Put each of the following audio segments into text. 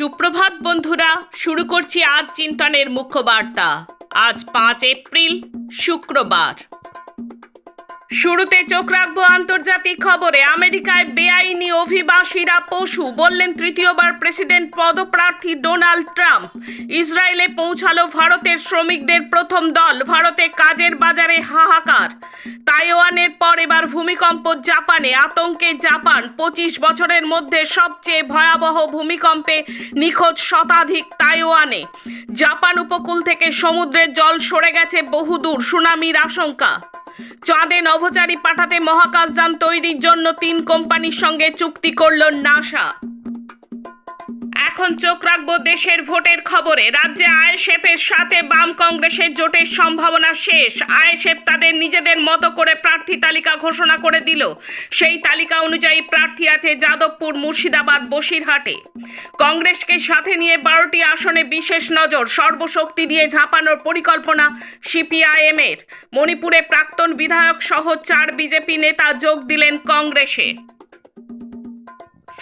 সুপ্রভাত বন্ধুরা। শুরু করছি আজ চিন্তনের মুখ্য বার্তা। আজ পাঁচ এপ্রিল শুক্রবার। শুরুতে চোখ রাখব আন্তর্জাতিক খবরে। আমেরিকায় বেআইনি অভিবাসীরা পশু, বললেন তৃতীয়বার প্রেসিডেন্ট পদপ্রার্থী ডোনাল্ড ট্রাম্প। ইসরায়েলে পৌঁছালো ভারতের শ্রমিকদের প্রথম দল, ভারতে কাজের বাজারে হাহাকার। তাইওয়ানের পর এবার ভূমিকম্প জাপানে, আতঙ্কে জাপান, পঁচিশ বছরের মধ্যে সবচেয়ে ভয়াবহ ভূমিকম্পে নিখোঁজ শতাধিক তাইওয়ানে। জাপান উপকূল থেকে সমুদ্রের জল সরে গেছে বহুদূর, সুনামির আশঙ্কা। চাঁদে নভোচারী পাঠাতে মহাকাশযান তৈরির জন্য তিন কোম্পানির সঙ্গে চুক্তি করল নাসা। এখন চোখ রাখব দেশের ভোটের খবরে। রাজ্যে আইএসএফের সাথে বাম কংগ্রেসের জোটের সম্ভাবনা শেষ। আইএসএফ তাদের নিজেদের মতো করে প্রার্থী তালিকা ঘোষণা করে দিল। সেই তালিকা অনুযায়ী প্রার্থী আছে যাদবপুর, মুর্শিদাবাদ, বসিরহাটে। কংগ্রেসকে সাথে নিয়ে বারোটি আসনে বিশেষ নজর। সর্বশক্তি দিয়ে ঝাঁপানোর পরিকল্পনা সিপিআইএম এর মণিপুরে প্রাক্তন বিধায়ক সহ চার বিজেপি নেতা যোগ দিলেন কংগ্রেসে।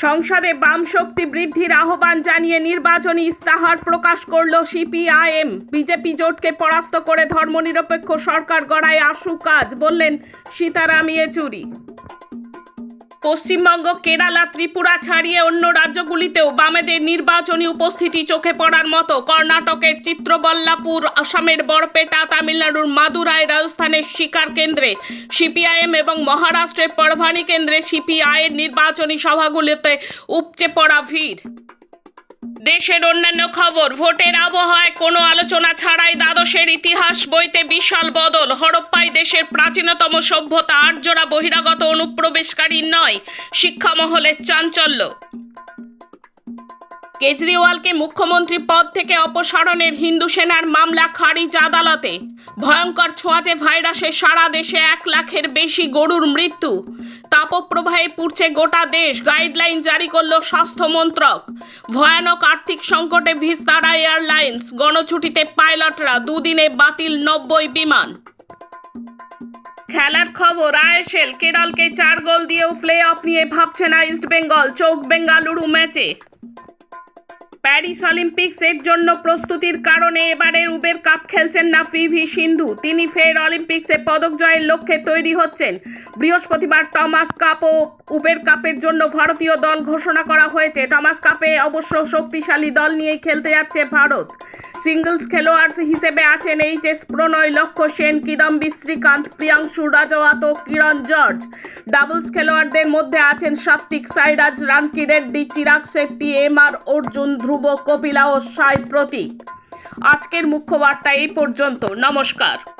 সংসদে বাম শক্তি বৃদ্ধির আহ্বান জানিয়ে নির্বাচনী ইস্তাহার প্রকাশ করল সিপিআইএম। বিজেপি জোটকে পরাস্ত করে ধর্মনিরপেক্ষ সরকার গড়ায় আশু কাজ, বললেন সীতারাম ইয়েচুরি। পশ্চিমবঙ্গ, কেরালা, ত্রিপুরা ছাড়িয়ে অন্য রাজ্যগুলিতেও বামেদের নির্বাচনী উপস্থিতি চোখে পড়ার মতো কর্ণাটকের চিত্রবল্লাপুর, আসামের বরপেটা, তামিলনাড়ুর মাদুরাই রাজস্থানের শিকার কেন্দ্রে সিপিআইএম এবং মহারাষ্ট্রের পরভানি কেন্দ্রে সিপিআইয়ের নির্বাচনী সভাগুলিতে উপচে পড়া ভিড়। দেশের অন্যান্য খবর, ভোটের আবহাওয়ায় কোনো আলোচনা ছাড়াই দ্বাদশের ইতিহাস বইতে বিশাল বদল। হরপ্পাই দেশের প্রাচীনতম সভ্যতা আর্যরা বহিরাগত অনুপ্রবেশকারী নয় শিক্ষা মহলের চাঞ্চল্য। কেজরিওয়ালকে মুখ্যমন্ত্রী পদ থেকে অপসারণের হিন্দু সেনার মামলা খারিজ আদালতে। ভয়ঙ্কর ছোঁয়াচে ভাইরাসে সারা দেশে এক লাখের বেশি গরুর মৃত্যু। তাপপ্রবাহে পুড়ছে গোটা দেশ গাইডলাইন জারি করল স্বাস্থ্য মন্ত্রক। ভয়ানক আর্থিক সংকটে ভিস্তারা এয়ারলাইন্স, গণছুটিতে পাইলটরা দুদিনে বাতিল নব্বই বিমান। খেলার খবর আয়েশেল কেরলকে চার গোল দিয়েও প্লে অফ নিয়ে ভাবছে না ইস্ট বেঙ্গল, চোখ বেঙ্গালুরু ম্যাচে। প্যারিস অলিম্পিক্স এর জন্য প্রস্তুতির কারণে এবারের উবের কাপ খেলছেন না পিভি সিন্ধু। তিনি ফের অলিম্পিক্সে পদক জয়ের লক্ষ্যে তৈরি হচ্ছেন। বৃহস্পতিবার টমাস কাপ ও উবের কাপের জন্য ভারতীয় দল ঘোষণা করা হয়েছে। টমাস কাপে অবশ্য শক্তিশালী দল নিয়েই খেলতে যাচ্ছে ভারত। সিঙ্গলস খেলোয়াড় হিসেবে আছেন এইচ এস প্রণয় লক্ষ্য সেন, কিদম্বি, শ্রীকান্ত, প্রিয়াংশু, রাজওয়াত ও কিরণ জর্জ। ডাবলস খেলোয়াড়দের মধ্যে আছেন সাত্বিক সাইরাজ, রানকি রেড্ডি, চিরাগ শেট্টি, এম আর অর্জুন, ধ্রুব, কপিলা ও সাই প্রতীক। আজকের মুখ্য বার্তা এই পর্যন্ত। নমস্কার।